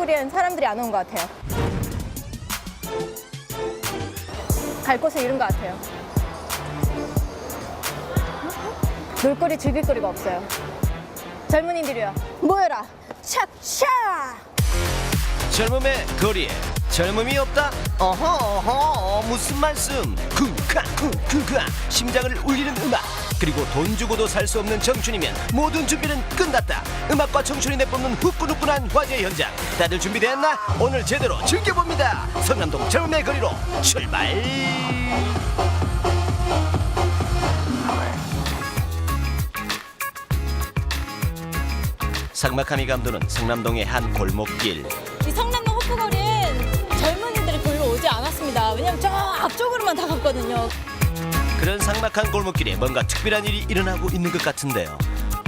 호프구리엔 사람들이 안 온 것 같아요. 갈 곳을 잃은 것 같아요. 놀거리 즐길 거리가 없어요. 젊은이들이요. 모여라. 촥촥! 젊음의 거리에 젊음이 없다? 어허 어허 무슨 말씀? 쿵쾅 쿵쿵쾅. 심장을 울리는 음악. 그리고 돈 주고도 살 수 없는 청춘이면 모든 준비는 끝났다. 음악과 청춘이 내뿜는 후끈후끈한 화제 현장. 다들 준비됐나? 오늘 제대로 즐겨봅니다. 성남동 젊음의 거리로 출발. 삭막함이 감도는 성남동의 한 골목길 그런 삭막한 골목길에 뭔가 특별한 일이 일어나고 있는 것 같은데요.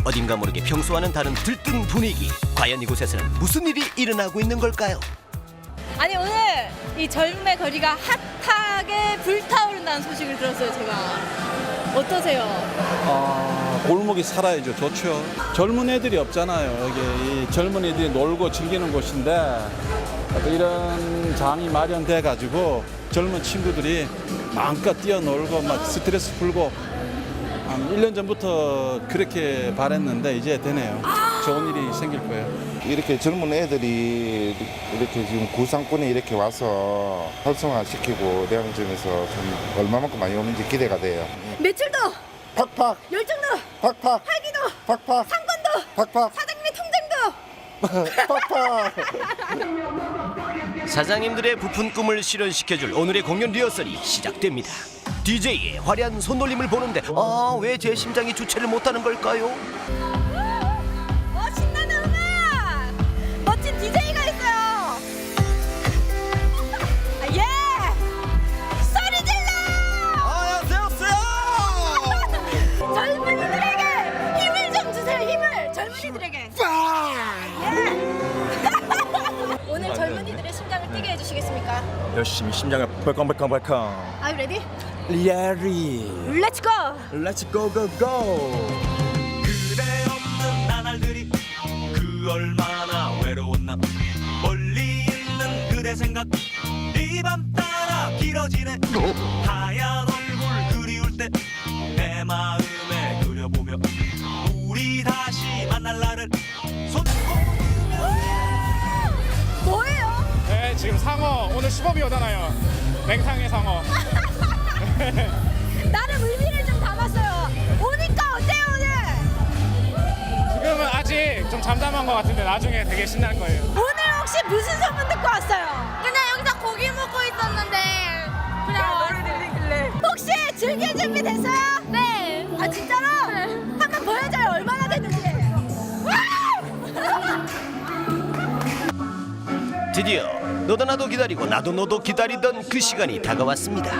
어딘가 모르게 평소와는 다른 들뜬 분위기. 과연 이곳에서는 무슨 일이 일어나고 있는 걸까요? 아니 오늘 이 젊음의 거리가 핫하게 불타오른다는 소식을 들었어요 제가 어떠세요? 아, 골목이 살아야죠. 좋죠. 젊은 애들이 없잖아요. 여기 이 젊은 애들이 놀고 즐기는 곳인데 또 이런 장이 마련돼 가지고 젊은 친구들이 마음껏 뛰어놀고 막 스트레스 풀고 한 1년 전부터 그렇게 바랬는데 이제 되네요. 좋은 일이 생길 거예요. 이렇게 젊은 애들이 이렇게 지금 구상권에 이렇게 와서 활성화시키고 대항점에서 참 얼마만큼 많이 오는지 기대가 돼요. 매출도 팍팍, 열정도 팍팍, 활기도 팍팍, 상권도 팍팍, 사장님의 통장도 팍팍. 사장님들의 부푼 꿈을 실현시켜줄 오늘의 공연 리허설이 시작됩니다. DJ의 화려한 손놀림을 보는데 아 왜 제 심장이 주체를 못하는 걸까요? 어 신나는 음악! 멋진 DJ가 있어요! 아, 예! 소리 질러! 젊은이들에게 힘을 좀 주세요 힘을! 젊은이들에게. 예. 오늘 젊은이들의 심장을 뛰게 해주시겠습니까? 열심히 심장을 벌컹벌컹벌컹. Are you Let's go. Go go 그대 없는 나날들이 그 얼마나 외로운 나. 멀리 있는 그대 생각 이 밤 따라 길어지네. 하얀 얼굴 그리울 때 내 마음에 그려보며 우리 다시 만날 날을 손 뭐예요? 네, 지금 상어. 오늘 시범이 오잖아요. 맹상의 상어. 나름 의미를 좀 담았어요 오니까 어때요 오늘? 지금은 아직 좀 잠잠한 것 같은데 나중에 되게 신날 거예요. 오늘 혹시 무슨 소문 듣고 왔어요? 그냥 여기서 고기 먹고 있었는데 그냥 노래 들리길래 혹시 즐길 준비 됐어요? 네. 아 진짜로? 한번 보여줘요 얼마나 됐는지. 드디어 너도 나도 기다리고 나도 너도 기다리던 그 시간이 다가왔습니다.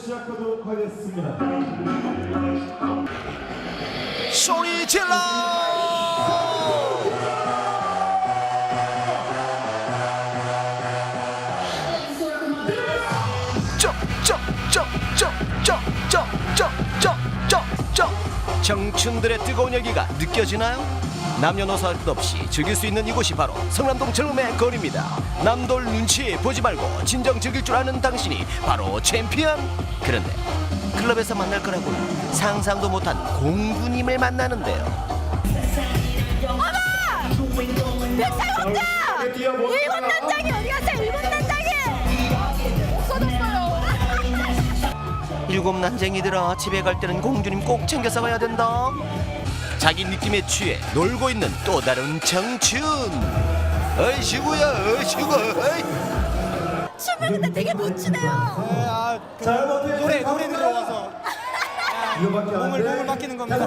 시작하도록 하겠습니다. 소리 질러! 정춘들의 뜨거운 열기가 느껴지나요? 남녀노소 할 것 없이 즐길 수 있는 이곳이 바로 성남동 젊음의 거리입니다. 남돌 눈치 보지 말고 진정 즐길 줄 아는 당신이 바로 챔피언. 그런데 클럽에서 만날 거라고는 상상도 못한 공주님을 만나는데요. 백사공자 일곱 단장이 어디 갔어요? 일곱 단장이 없어졌어요. 일곱 난쟁이들아 집에 갈 때는 공주님 꼭 챙겨서 가야 된다. 자기 느낌에 취해 놀고 있는 또 다른 청춘. 어이시구야 어이시구. 어이. 춤을 근데 되게 못 추네요. 노래 노래 들어와서 몸을 몸을 맡기는 겁니다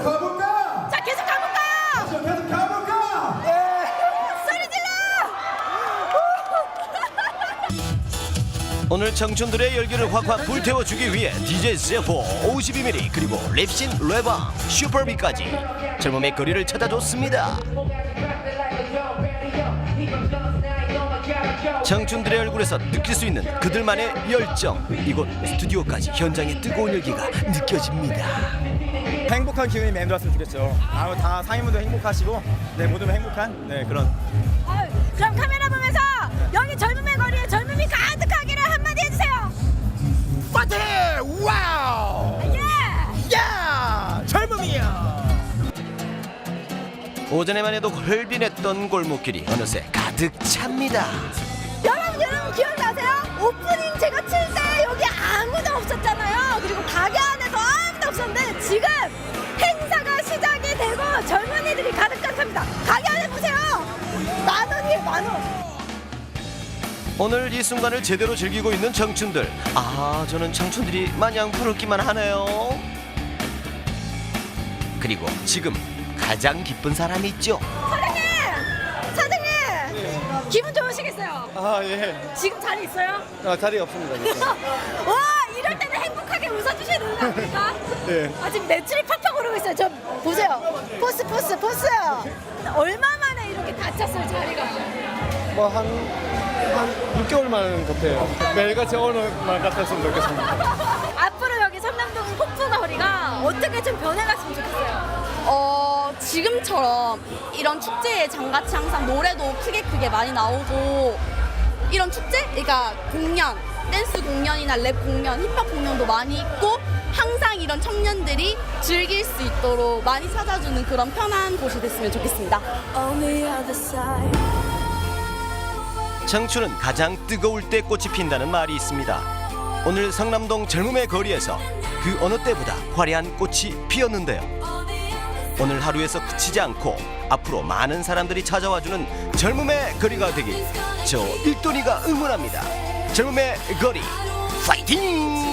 자 계속 가볼까요? 계속 가볼까? 소리 질러! 오늘 청춘들의 열기를 확확 불태워주기 위해 DJ 세포 52mm 그리고 랩신 레방 슈퍼비까지 젊음의 거리를 찾아줬습니다. 청춘들의 얼굴에서 느낄 수 있는 그들만의 열정 이곳 스튜디오까지 현장의 뜨거운 열기가 느껴집니다. 행복한 기운이 맴돌았으면 좋겠죠 아무 다 상인분들 행복하시고 네 모두 행복한 네 그런 아, 그럼 카메라 여기 젊음의 거리에 젊 파이팅! 와우! 예! 야! 젊음이야! 오전에만 해도 헐빈했던 골목길이 어느새 가득 찹니다. 여러분 여러분 기억나세요? 오프닝 제가 칠 때 여기 아무도 없었잖아요. 그리고 가게 안에도 아무도 없었는데 지금 행사가 시작이 되고 젊은이들이 가득가득합니다. 가게 안에 보세요. 만 원이에요 만 원. 오늘 이 순간을 제대로 즐기고 있는 청춘들. 아, 저는 청춘들이 마냥 부럽기만 하네요. 그리고 지금 가장 기쁜 사람이 있죠. 사장님, 사장님, 기분 좋으시겠어요? 아, 예. 지금 자리 있어요? 아, 자리 없습니다. 와 이럴 때는 행복하게 웃어주시는 거 아닙니까? 네. 아 지금 매출이 팍팍 오르고 있어요. 저 보세요. 포스 포스 포스. 얼마 만에 이렇게 다쳤어요 자리가? 뭐, 한, 한 6개월 만 같아요. 매일같이 오늘 만 같았으면 좋겠습니다. 앞으로 여기 삼남동 폭포거리가 어떻게 좀 변해갔으면 좋겠어요. 어, 지금처럼 이런 축제에 장같이 항상 노래도 크게 크게 많이 나오고 이런 축제? 그러니까 공연, 댄스 공연이나 랩 공연, 힙합 공연도 많이 있고 항상 이런 청년들이 즐길 수 있도록 많이 찾아주는 그런 편한 곳이 됐으면 좋겠습니다. 청춘은 가장 뜨거울 때 꽃이 핀다는 말이 있습니다. 오늘 성남동 젊음의 거리에서 그 어느 때보다 화려한 꽃이 피었는데요. 오늘 하루에서 그치지 않고 앞으로 많은 사람들이 찾아와주는 젊음의 거리가 되길 저 일돈이가 응원합니다. 젊음의 거리 파이팅!